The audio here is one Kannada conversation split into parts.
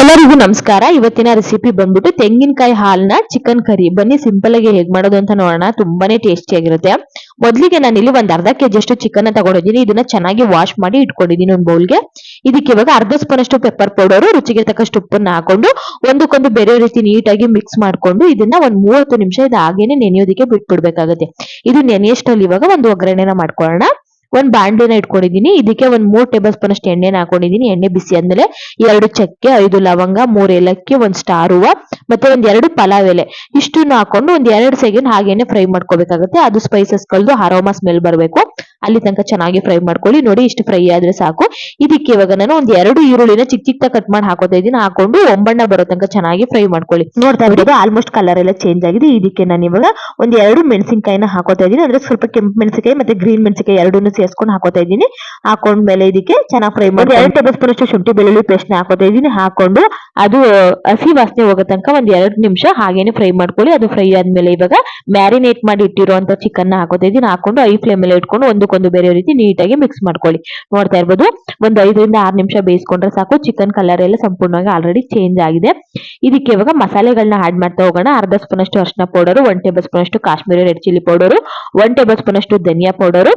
ಎಲ್ಲರಿಗೂ ನಮಸ್ಕಾರ. ಇವತ್ತಿನ ರೆಸಿಪಿ ಬಂದ್ಬಿಟ್ಟು ತೆಂಗಿನಕಾಯಿ ಹಾಲ್ನ ಚಿಕನ್ ಕರಿ ಬನ್ನಿ ಸಿಂಪಲ್ ಆಗಿ ಹೇಗ್ ಮಾಡೋದು ಅಂತ ನೋಡೋಣ. ತುಂಬಾನೇ ಟೇಸ್ಟಿ ಆಗಿರುತ್ತೆ. ಮೊದಲಿಗೆ ನಾನು ಇಲ್ಲಿ ಒಂದ್ ಅರ್ಧ ಕೆಜಿ ಅಷ್ಟು ಚಿಕನ್ ತಗೊಂಡಿದ್ದೀನಿ. ಇದನ್ನ ಚೆನ್ನಾಗಿ ವಾಶ್ ಮಾಡಿ ಇಟ್ಕೊಂಡಿದ್ದೀನಿ ಒಂದು ಬೌಲ್ಗೆ ಇದಕ್ಕೆ ಇವಾಗ ಅರ್ಧ ಸ್ಪೂನ್ ಅಷ್ಟು ಪೆಪ್ಪರ್ ಪೌಡರ್ ರುಚಿಗೆ ತಕ್ಕಷ್ಟು ಉಪ್ಪನ್ನ ಹಾಕೊಂಡು ಒಂದಕ್ಕೊಂದು ಬೇರೆ ರೀತಿ ನೀಟಾಗಿ ಮಿಕ್ಸ್ ಮಾಡ್ಕೊಂಡು ಇದನ್ನ ಒಂದ್ ಮೂವತ್ತು ನಿಮಿಷ ಇದು ಹಾಗೇನೆ ನೆನೆಯೋದಕ್ಕೆ ಬಿಟ್ಬಿಡ್ಬೇಕಾಗುತ್ತೆ. ಇದು ನೆನೆಯಷ್ಟಲ್ಲಿ ಇವಾಗ ಒಂದು ಒಗ್ಗರಣೆನ ಮಾಡ್ಕೊಳ್ಳೋಣ. ಒಂದ್ ಬಾಂಡ್ಲಿನ ಇಟ್ಕೊಂಡಿದ್ದೀನಿ ಇದಕ್ಕೆ ಒಂದ್ ಮೂರ್ ಟೇಬಲ್ ಸ್ಪೂನ್ ಅಷ್ಟು ಎಣ್ಣೆನ ಹಾಕೊಂಡಿದ್ದೀನಿ ಎಣ್ಣೆ ಬಿಸಿ ಆದ್ಮೇಲೆ ಎರಡು ಚಕ್ಕೆ, ಐದು ಲವಂಗ, ಮೂರ್ ಏಲಕ್ಕಿ, ಒಂದ್ ಸ್ಟಾರ್ ಹೂವ ಮತ್ತೆ ಒಂದ್ ಎರಡು ಪಲಾವ್ ಎಲೆ. ಇಷ್ಟನ್ನು ಹಾಕೊಂಡು ಒಂದ್ ಎರಡು ಸೆಕೆಂಡ್ ಹಾಗೇನೆ ಫ್ರೈ ಮಾಡ್ಕೋಬೇಕಾಗುತ್ತೆ. ಅದು ಸ್ಪೈಸಸ್ ಕಳೆದು ಅರೋಮಾ ಸ್ಮೆಲ್ ಬರಬೇಕು. ಅಲ್ಲಿ ತನಕ ಚೆನ್ನಾಗಿ ಫ್ರೈ ಮಾಡ್ಕೊಳ್ಳಿ. ನೋಡಿ ಇಷ್ಟು ಫ್ರೈ ಆದ್ರೆ ಸಾಕು. ಇದಕ್ಕೆ ಇವಾಗ ನಾನು ಒಂದ್ ಎರಡು ಈರುಳ್ಳಿನ ಚಿಕ್ಕ ಚಿಕ್ಕ ಕಟ್ ಮಾಡಿ ಹಾಕೋತಾ ಇದೀನಿ ಹಾಕೊಂಡು ಒಂಬಣ್ಣ ಬರೋ ತನಕ ಚೆನ್ನಾಗಿ ಫ್ರೈ ಮಾಡ್ಕೊಳ್ಳಿ. ನೋಡ್ತಾ ಬಿಡೋದು ಆಲ್ಮೋಸ್ಟ್ ಕಲರ್ ಎಲ್ಲ ಚೇಂಜ್ ಆಗಿದೆ. ಇದಕ್ಕೆ ನಾನು ಇವಾಗ ಒಂದ್ ಎರಡು ಮೆಣಸಿನಕಾಯಿನ ಹಾಕೋತಾ ಇದೀನಿ ಅಂದ್ರೆ ಸ್ವಲ್ಪ ಕೆಂಪು ಮೆಣಸಿನಕಾಯಿ ಮತ್ತೆ ಗ್ರೀನ್ ಮೆಣಸಿನಕಾಯಿ ಎರಡನ್ನೂ ಸೇರಿಸ್ಕೊಂಡು ಹಾಕೋತಾ ಇದ್ದೀನಿ. ಹಾಕೊಂಡ್ಮೇಲೆ ಇದಕ್ಕೆ ಚೆನ್ನಾಗಿ ಫ್ರೈ ಮಾಡಿ ಎರಡು ಟೇಬಲ್ ಸ್ಪೂನ್ ಅಷ್ಟು ಶುಂಠಿ ಬೆಳ್ಳುಳ್ಳಿ ಪೇಸ್ಟ್ ಹಾಕೋತಾ ಇದ್ದೀನಿ. ಹಾಕೊಂಡು ಅದು ಹಸಿ ವಾಸನೆ ಹೋಗೋ ತನಕ ಒಂದ್ ಎರಡು ನಿಮಿಷ ಹಾಗೇನೆ ಫ್ರೈ ಮಾಡ್ಕೊಳ್ಳಿ. ಅದು ಫ್ರೈ ಆದ್ಮೇಲೆ ಇವಾಗ ಮ್ಯಾರಿನೇಟ್ ಮಾಡಿ ಇಟ್ಟಿರುವಂತ ಚಿಕನ್ ಹಾಕೋತಾ ಇದ್ದೀನಿ. ಹಾಕೊಂಡು ಐ ಫ್ಲೇಮ್ ಮೇಲೆ ಇಟ್ಕೊಂಡು ಒಂದಕ್ಕೊಂದು ಬೇರೆ ರೀತಿ ನೀಟಾಗಿ ಮಿಕ್ಸ್ ಮಾಡ್ಕೊಳ್ಳಿ. ನೋಡ್ತಾ ಇರ್ಬೋದು, ಒಂದ್ ಐದರಿಂದ ಆರು ನಿಮಿಷ ಬೇಯಿಸ್ಕೊಂಡ್ರೆ ಸಾಕು. ಚಿಕನ್ ಕಲರ್ ಎಲ್ಲ ಸಂಪೂರ್ಣವಾಗಿ ಆಲ್ರೆಡಿ ಚೇಂಜ್ ಆಗಿದೆ. ಇದಕ್ಕೆ ಇವಾಗ ಮಸಾಲೆಗಳನ್ನ ಆಡ್ ಮಾಡ್ತಾ ಹೋಗೋಣ. ಅರ್ಧ ಸ್ಪೂನ್ ಅಷ್ಟು ಅರ್ಶಿನ ಪೌಡರ್ ಒನ್ ಟೇಬಲ್ ಸ್ಪೂನ್ ಅಷ್ಟು Kashmiri red chilli powder one tablespoon ಅಷ್ಟು ಧನಿಯಾ ಪೌಡರ್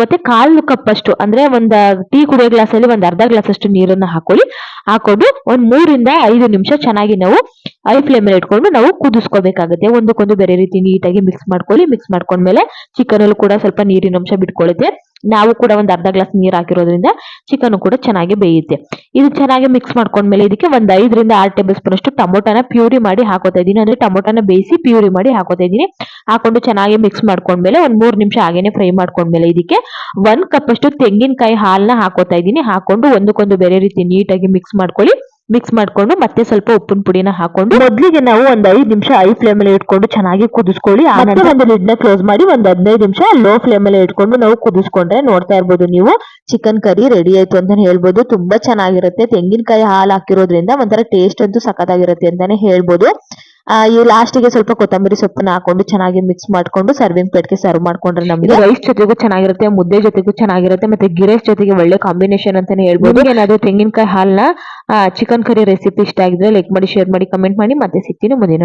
ಮತ್ತೆ ಕಾಲು ಕಪ್ ಅಷ್ಟು, ಅಂದ್ರೆ ಒಂದ್ ಟೀ ಕುಡಿಯೋ ಗ್ಲಾಸ್ ಅಲ್ಲಿ ಒಂದ್ ಅರ್ಧ ಗ್ಲಾಸ್ ಅಷ್ಟು ನೀರನ್ನ ಹಾಕೊಳ್ಳಿ. ಹಾಕೊಂಡು ಒಂದ್ ಮೂರಿಂದ ಐದು ನಿಮಿಷ ಚೆನ್ನಾಗಿ ನಾವು ಐ ಫ್ಲೇಮ್ ಇಟ್ಕೊಂಡು ನಾವು ಕುದಿಸ್ಕೋಬೇಕಾಗುತ್ತೆ. ಒಂದಕ್ಕೊಂದು ಬೇರೆ ರೀತಿ ನೀಟಾಗಿ ಮಿಕ್ಸ್ ಮಾಡ್ಕೊಳ್ಳಿ. ಮಿಕ್ಸ್ ಮಾಡ್ಕೊಂಡ್ಮೇಲೆ ಚಿಕನ್ ಅಲ್ಲೂ ಕೂಡ ಸ್ವಲ್ಪ ನೀರಿನ ಅಂಶ ಬಿಟ್ಕೊಳ್ಳುತ್ತೆ ನಾವು ಕೂಡ ಒಂದು ಅರ್ಧ ಗ್ಲಾಸ್ ನೀರು ಹಾಕಿರೋದ್ರಿಂದ ಚಿಕನ್ ಕೂಡ ಚೆನ್ನಾಗಿ ಬೇಯುತ್ತೆ. ಇದು ಚೆನ್ನಾಗಿ ಮಿಕ್ಸ್ ಮಾಡ್ಕೊಂಡ್ಮೇಲೆ ಇದಕ್ಕೆ ಒಂದು ಐದರಿಂದ ಆರು ಟೇಬಲ್ ಸ್ಪೂನ್ ಅಷ್ಟು ಟೊಮೊಟೊನ ಪ್ಯೂರಿ ಮಾಡಿ ಹಾಕೋತಾ ಇದ್ದೀನಿ. ಅಂದರೆ ಟೊಮೊಟೊನ ಬೇಯಿಸಿ ಪ್ಯೂರಿ ಮಾಡಿ ಹಾಕೋತಾ ಇದ್ದೀನಿ. ಹಾಕೊಂಡು ಚೆನ್ನಾಗಿ ಮಿಕ್ಸ್ ಮಾಡ್ಕೊಂಡ್ಮೇಲೆ ಒಂದು ಮೂರು ನಿಮಿಷ ಹಾಗೇನೆ ಫ್ರೈ ಮಾಡ್ಕೊಂಡ್ಮೇಲೆ ಇದಕ್ಕೆ ಒಂದು ಕಪ್ ಅಷ್ಟು ತೆಂಗಿನಕಾಯಿ ಹಾಲನ್ನ ಹಾಕೋತಾ ಇದ್ದೀನಿ. ಹಾಕೊಂಡು ಒಂದಕ್ಕೊಂದು ಬೇರೆ ರೀತಿ ನೀಟಾಗಿ ಮಿಕ್ಸ್ ಮಾಡ್ಕೊಳ್ಳಿ. ಮಿಕ್ಸ್ ಮಾಡ್ಕೊಂಡು ಮತ್ತೆ ಸ್ವಲ್ಪ ಉಪ್ಪಿನ ಪುಡಿನ ಹಾಕೊಂಡು ಮೊದಲಿಗೆ ನಾವು ಒಂದ್ ಐದ್ ನಿಮಿಷ ಐ ಫ್ಲೇಮ್ ಅಲ್ಲಿ ಇಟ್ಕೊಂಡು ಚೆನ್ನಾಗಿ ಕುದಿಸ್ಕೊಳ್ಳಿ. ಆನಂತರ ಒಂದು ಲಿಡ್ನ ಕ್ಲೋಸ್ ಮಾಡಿ ಒಂದ್ ಹದಿನೈದು ನಿಮಿಷ ಲೋ ಫ್ಲೇಮ್ ಅಲ್ಲಿ ಇಟ್ಕೊಂಡು ನಾವು ಕುದಿಸ್ಕೊಂಡ್ರೆ ನೋಡ್ತಾ ಇರ್ಬೋದು ನೀವು. ಚಿಕನ್ ಕರಿ ರೆಡಿ ಆಯ್ತು ಅಂತಾನೆ ಹೇಳ್ಬೋದು. ತುಂಬಾ ಚೆನ್ನಾಗಿರುತ್ತೆ. ತೆಂಗಿನಕಾಯಿ ಹಾಲು ಹಾಕಿರೋದ್ರಿಂದ ಒಂಥರ ಟೇಸ್ಟ್ ಅಂತೂ ಸಖತ್ತಾಗಿರುತ್ತೆ ಅಂತಾನೆ ಹೇಳ್ಬೋದು. ಆ, ಈ ಲಾಸ್ಟಿಗೆ ಸ್ವಲ್ಪ ಕೊತ್ತಂಬರಿ ಸೊಪ್ಪನ್ನ ಹಾಕೊಂಡು ಚೆನ್ನಾಗಿ ಮಿಕ್ಸ್ ಮಾಡ್ಕೊಂಡು ಸರ್ವಿಂಗ್ ಪ್ಲೇಟ್ಗೆ ಸರ್ವ್ ಮಾಡ್ಕೊಂಡ್ರೆ ನಮಗೆ ರೈಸ್ ಜೊತೆಗೂ ಚೆನ್ನಾಗಿರುತ್ತೆ ಮುದ್ದೆ ಜೊತೆಗೂ ಚೆನ್ನಾಗಿರುತ್ತೆ ಮತ್ತೆ ಗಿರೇಸ್ ಜೊತೆಗೆ ಒಳ್ಳೆ ಕಾಂಬಿನೇಷನ್ ಅಂತಾನೆ ಹೇಳ್ಬೋದು. ಏನಾದ್ರು ತೆಂಗಿನಕಾಯಿ ಹಾಲ್ನ ಚಿಕನ್ ಕರಿ ರೆಸಿಪಿ ಇಷ್ಟ ಆಗಿದ್ರೆ ಲೈಕ್ ಮಾಡಿ ಶೇರ್ ಮಾಡಿ ಕಮೆಂಟ್ ಮಾಡಿ. ಮತ್ತೆ ಸಿಗ್ತೀನಿ ಮುಂದಿನ